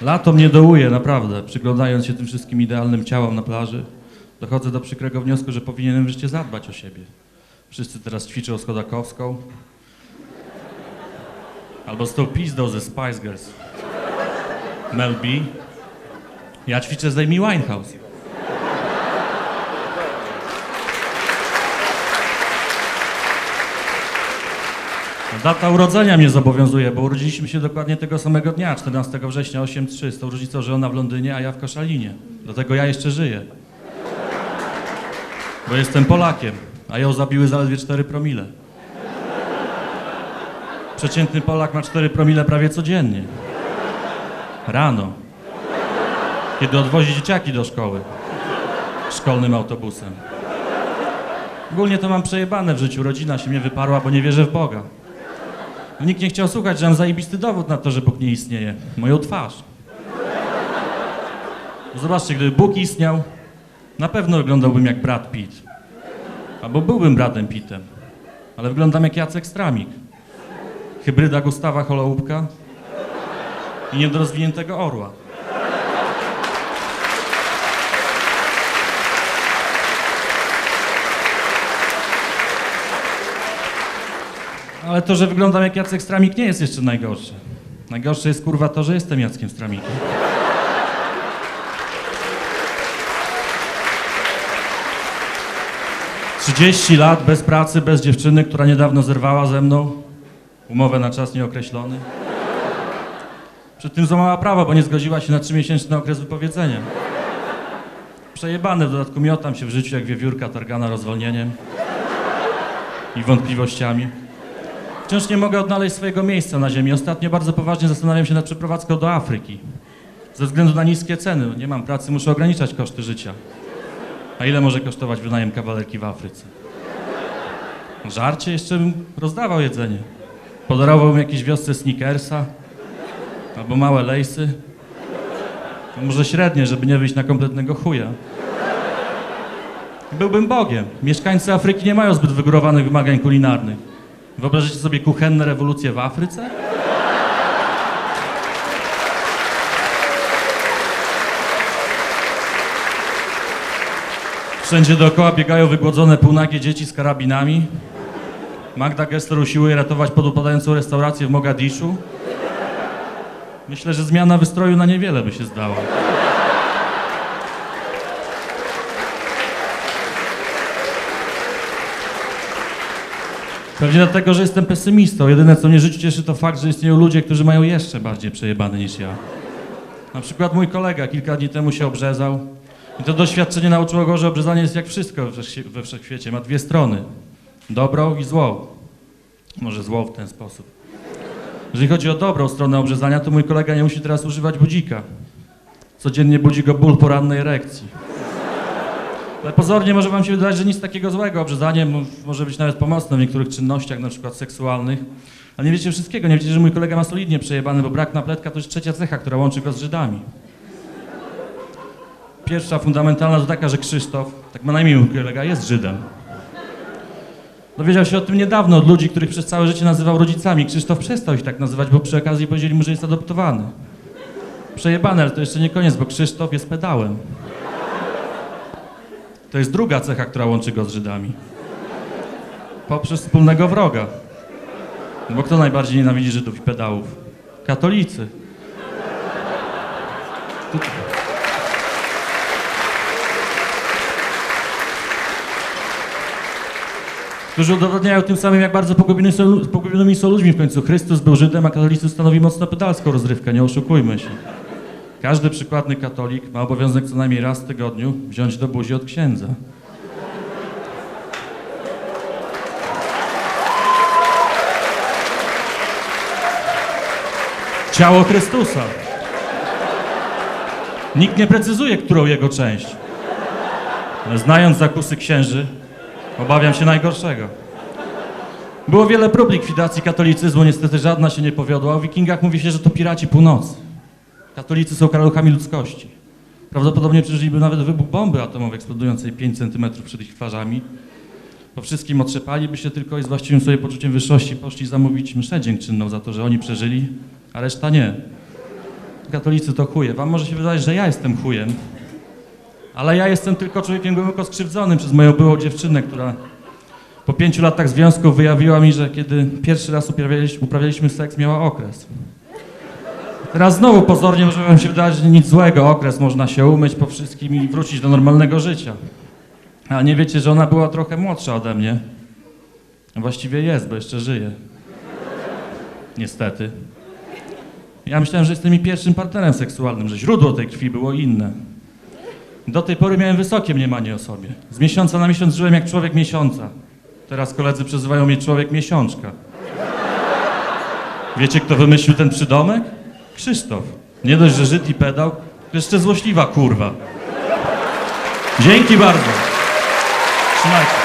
Lato mnie dołuje, naprawdę. Przyglądając się tym wszystkim idealnym ciałom na plaży, dochodzę do przykrego wniosku, że powinienem wreszcie zadbać o siebie. Wszyscy teraz ćwiczą z Chodakowską. Albo z tą pizdą ze Spice Girls. Mel B. Ja ćwiczę z Amy Winehouse. Data urodzenia mnie zobowiązuje, bo urodziliśmy się dokładnie tego samego dnia, 14 września 8.3, z tą różnicą, że ona w Londynie, a ja w Koszalinie. Do tego ja jeszcze żyję. Bo jestem Polakiem, a ją zabiły zaledwie 4 promile. Przeciętny Polak ma 4 promile prawie codziennie. Rano. Kiedy odwozi dzieciaki do szkoły. Szkolnym autobusem. Ogólnie to mam przejebane w życiu. Rodzina się mnie wyparła, bo nie wierzę w Boga. Nikt nie chciał słuchać, że mam zajebisty dowód na to, że Bóg nie istnieje. Moją twarz. Zobaczcie, gdyby Bóg istniał, na pewno wyglądałbym jak Brad Pitt. Albo byłbym Bradem Pittem. Ale wyglądam jak Jacek Stramik. Hybryda Gustawa Holoubka i niedorozwiniętego orła. Ale to, że wyglądam jak Jacek Stramik nie jest jeszcze najgorsze. Najgorsze jest kurwa to, że jestem Jackiem Stramikiem. Trzydzieści lat bez pracy, bez dziewczyny, która niedawno zerwała ze mną umowę na czas nieokreślony. Przy tym złamała prawo, bo nie zgodziła się na trzymiesięczny okres wypowiedzenia. Przejebane, w dodatku miotam się w życiu jak wiewiórka targana rozwolnieniem i wątpliwościami. Wciąż nie mogę odnaleźć swojego miejsca na ziemi. Ostatnio bardzo poważnie zastanawiam się nad przeprowadzką do Afryki. Ze względu na niskie ceny. Nie mam pracy, muszę ograniczać koszty życia. A ile może kosztować wynajem kawalerki w Afryce? Żarcie jeszcze bym rozdawał jedzenie. Podarowałbym jakiejś wiosce sneakersa albo małe lejsy. Może średnie, żeby nie wyjść na kompletnego chuja. Byłbym Bogiem. Mieszkańcy Afryki nie mają zbyt wygórowanych wymagań kulinarnych. Wyobrażacie sobie kuchenne rewolucje w Afryce? Wszędzie dookoła biegają wygłodzone półnagie dzieci z karabinami. Magda Gessler usiłuje ratować podupadającą restaurację w Mogadiszu. Myślę, że zmiana wystroju na niewiele by się zdała. Pewnie dlatego, że jestem pesymistą. Jedyne, co mnie w życiu cieszy, to fakt, że istnieją ludzie, którzy mają jeszcze bardziej przejebane niż ja. Na przykład mój kolega kilka dni temu się obrzezał. I to doświadczenie nauczyło go, że obrzezanie jest jak wszystko we wszechświecie. Ma dwie strony. Dobrą i złą. Może złą w ten sposób. Jeżeli chodzi o dobrą stronę obrzezania, to mój kolega nie musi teraz używać budzika. Codziennie budzi go ból porannej erekcji. Ale pozornie może wam się wydawać, że nic takiego złego. Obrzezanie m- może być nawet pomocne w niektórych czynnościach, na przykład seksualnych. Ale nie wiecie wszystkiego. Nie wiecie, że mój kolega ma solidnie przejebany, bo brak napletka to jest trzecia cecha, która łączy go z Żydami. Pierwsza, fundamentalna to taka, że Krzysztof, tak ma na mój kolega, jest Żydem. Dowiedział się o tym niedawno od ludzi, których przez całe życie nazywał rodzicami. Krzysztof przestał ich tak nazywać, bo przy okazji powiedzieli mu, że jest adoptowany. Przejebane, ale to jeszcze nie koniec, bo Krzysztof jest pedałem. To jest druga cecha, która łączy go z Żydami. Poprzez wspólnego wroga. No bo kto najbardziej nienawidzi Żydów i pedałów? Katolicy. Którzy udowadniają tym samym, jak bardzo pogubieni są, pogubionymi są ludźmi w końcu. Chrystus był Żydem, a katolicy stanowi mocno pedalską rozrywkę, nie oszukujmy się. Każdy przykładny katolik ma obowiązek co najmniej raz w tygodniu wziąć do buzi od księdza. Ciało Chrystusa. Nikt nie precyzuje, którą jego część. Znając zakusy księży, obawiam się najgorszego. Było wiele prób likwidacji katolicyzmu, niestety żadna się nie powiodła. O wikingach mówi się, że to piraci północy. Katolicy są karaluchami ludzkości. Prawdopodobnie przeżyliby nawet wybuch bomby atomowej eksplodującej 5 cm przed ich twarzami. Po wszystkim otrzepaliby się tylko i z właściwym sobie poczuciem wyższości poszli zamówić mszę dziękczynną za to, że oni przeżyli, a reszta nie. katolicy to chuje. Wam może się wydawać, że ja jestem chujem. Ale ja jestem tylko człowiekiem głęboko skrzywdzonym przez moją byłą dziewczynę, która po pięciu latach związku wyjawiła mi, że kiedy pierwszy raz uprawialiśmy, uprawialiśmy seks, miała okres. Teraz znowu pozornie może wam się wydawać, nic złego, okres, można się umyć po wszystkim i wrócić do normalnego życia. A nie wiecie, że ona była trochę młodsza ode mnie. Właściwie jest, bo jeszcze żyje. Niestety. Ja myślałem, że jestem jej pierwszym partnerem seksualnym, że źródło tej krwi było inne. Do tej pory miałem wysokie mniemanie o sobie. Z miesiąca na miesiąc żyłem jak człowiek miesiąca. Teraz koledzy przezywają mnie człowiek miesiączka. Wiecie, kto wymyślił ten przydomek? Krzysztof. Nie dość, że Żyd i pedał, jeszcze złośliwa kurwa. Dzięki bardzo. Trzymajcie.